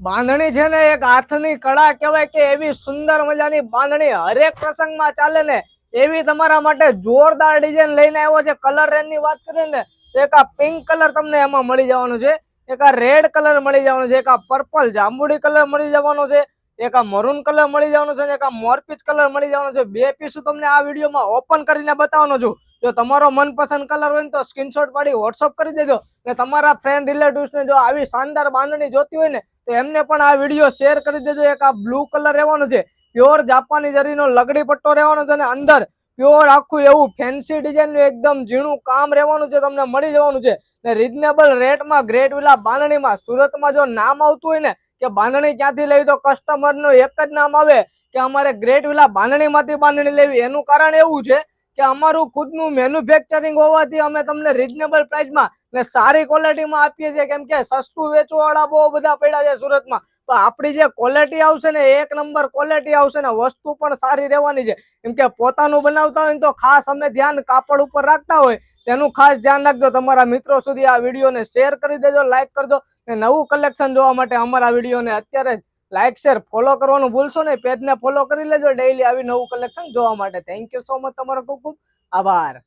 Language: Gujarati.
બાંધણી છે ને એક હાથની કળા કહેવાય કે એવી સુંદર મજાની બાંધણી હરેક પ્રસંગમાં ચાલે ને, એવી તમારા માટે જોરદાર ડિઝાઇન લઈને આવ્યો છે. કલર રેન્જની વાત કરીએ ને એક આ પિંક કલર તમને એમાં મળી જવાનું છે. એક આ રેડ કલર મળી જવાનો છે. એક આ પર્પલ જાંબુડી કલર મળી જવાનો છે. એક આ મરૂન કલર મળી જવાનો છે અને એક આ મોરપીચ કલર મળી જવાનો છે. બે પીસ તમને આ વિડીયોમાં ઓપન કરીને બતાવવાનો છું. જો તમારો મનપસંદ કલર હોય ને તો સ્ક્રીનશોટ પાડી વોટ્સઅપ કરી દેજો. ને તમારા ફ્રેન્ડ રિલેટિવ્સને જો આવી શાનદાર બાંધણી જોતી હોય ને, તો એમને પણ આ વીડિયો શેર કરી દેજો. એક આ બ્લુ કલર રહેવાનો છે. પ્યોર જાપાની જરીનો લગડી પટ્ટો રહેવાનો છે અને અંદર. પ્યોર આખું એવું ફેન્સી ડિઝાઇનનું એકદમ ઝીણું કામ રહેવાનું છે, તમને મળી જવાનું છે. ને રિઝનેબલ રેટમાં ગ્રેટ વિલા બાંધણીમાં, સુરતમાં જો નામ આવતું હોય ને કે બાંધણી ક્યાંથી લેવી? તો કસ્ટમરનું એક જ નામ આવે કે અમારે ગ્રેટ વિલા બાંધણીમાંથી બાંધણી લેવી. એનું કારણ એવું છે કે અમારું ખુદનું મેન્યુફેક્ચરિંગ હોવાથી અમે તમને રિઝનેબલ પ્રાઇસમાં ને સારી ક્વોલિટીમાં આપીએ છીએ. કેમ કે સસ્તું વેચવાવાળા બહુ બધા પડ્યા છે સુરતમાં. આપણી જે ક્વોલિટી આવશે ને, એક નંબર ક્વોલિટી આવશે ને, વસ્તુ પણ સારી રહેવાની છે. કેમ કે પોતાનું બનાવતા હોય તો ખાસ અમે ધ્યાન કાપડ ઉપર રાખતા હોય, તેનું ખાસ ધ્યાન રાખજો. તમારા મિત્રો સુધી આ વિડીયોને શેર કરી દેજો લાઇક કરજો ને નવું કલેક્શન જોવા માટે અમારા વિડીયોને અત્યારે જ લાઈક શેર ફોલો કરવાનું ભૂલશો નહીં. પેજને ફોલો કરી લેજો ડેઈલી આવી નવું કલેક્શન જોવા માટે. થેન્ક યુ સો મચ તમારો ખૂબ ખૂબ આભાર.